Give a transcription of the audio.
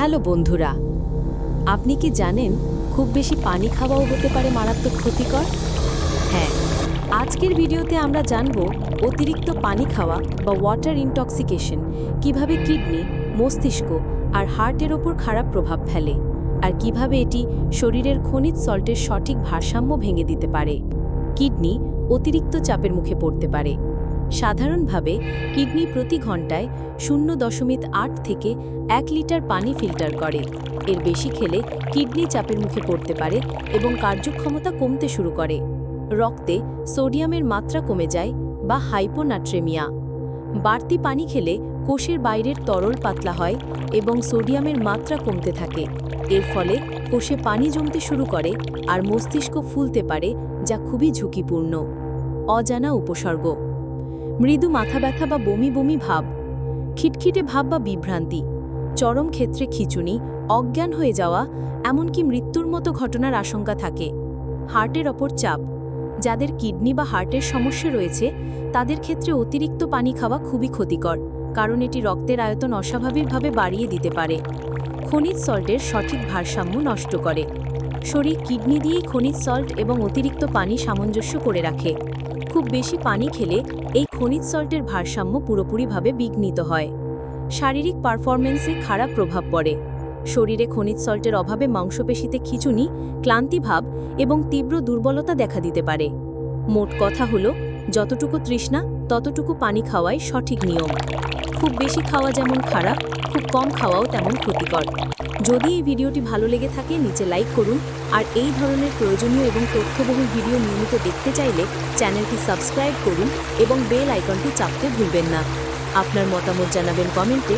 Hello বন্ধুরা, আপনি কি জানেন খুব বেশি পানি খাওয়াও হতে পারে মারাত্মক ক্ষতিকর? হ্যাঁ আজকের ভিডিওতে আমরা জানব অতিরিক্ত পানি খাওয়া বা ওয়াটার ইনটক্সিকেশন কীভাবে কিডনি, মস্তিষ্ক আর হার্টের ওপর খারাপ প্রভাব ফেলে আর কীভাবে এটি শরীরের খনিজ সল্টের সঠিক ভারসাম্য ভেঙে দিতে পারে। কিডনি অতিরিক্ত চাপের মুখে পড়তে পারে। সাধারণভাবে কিডনি প্রতি ঘন্টায় শূন্য দশমিক আট থেকে এক লিটার পানি ফিল্টার করে। এর বেশি খেলে কিডনি চাপের মুখে পড়তে পারে এবং কার্যক্ষমতা কমতে শুরু করে। রক্তে সোডিয়ামের মাত্রা কমে যায় বা হাইপোনাট্রেমিয়া। বাড়তি পানি খেলে কোষের বাইরের তরল পাতলা হয় এবং সোডিয়ামের মাত্রা কমতে থাকে। এর ফলে কোষে পানি জমতে শুরু করে আর মস্তিষ্ক ফুলতে পারে, যা খুবই ঝুঁকিপূর্ণ। অজানা উপসর্গ মৃদু মাথা ব্যথা বা বমি বমি ভাব, খিটখিটে ভাব বা বিভ্রান্তি, চরম ক্ষেত্রে খিচুনি, অজ্ঞান হয়ে যাওয়া, এমনকি মৃত্যুর মতো ঘটনার আশঙ্কা থাকে। হার্টের ওপর চাপ, যাদের কিডনি বা হার্টের সমস্যা রয়েছে, তাদের ক্ষেত্রে অতিরিক্ত পানি খাওয়া খুবই ক্ষতিকর, কারণ এটি রক্তের আয়তন অস্বাভাবিকভাবে বাড়িয়ে দিতে পারে। খনিজ সল্টের সঠিক ভারসাম্য নষ্ট করে। শরীর কিডনি দিয়েই খনিজ সল্ট এবং অতিরিক্ত পানি সামঞ্জস্য করে রাখে। খুব বেশি পানি খেলে এই খনিজ সল্টের ভারসাম্য পুরোপুরিভাবে বিঘ্নিত হয়। শারীরিক পারফরমেন্সে খারাপ প্রভাব পড়ে। শরীরে খনিজ সল্টের অভাবে মাংসপেশিতে খিচুনি, ক্লান্তিভাব এবং তীব্র দুর্বলতা দেখা দিতে পারে। মোট কথা হলো, যতটুকু তৃষ্ণা ততটুকু পানি খাওয়াই সঠিক নিয়ম। খুব বেশি খাওয়া যেমন খারাপ, খুব কম খাওয়াও তেমন ক্ষতিকর। যদি এই ভিডিওটি ভালো লেগে থাকে, নিচে লাইক করুন। আর এই ধরনের প্রয়োজনীয় এবং তথ্যবহুল ভিডিও নিয়মিত দেখতে চাইলে চ্যানেলটি সাবস্ক্রাইব করুন এবং বেল আইকনটি চাপতে ভুলবেন না। আপনার মতামত জানাবেন কমেন্টে।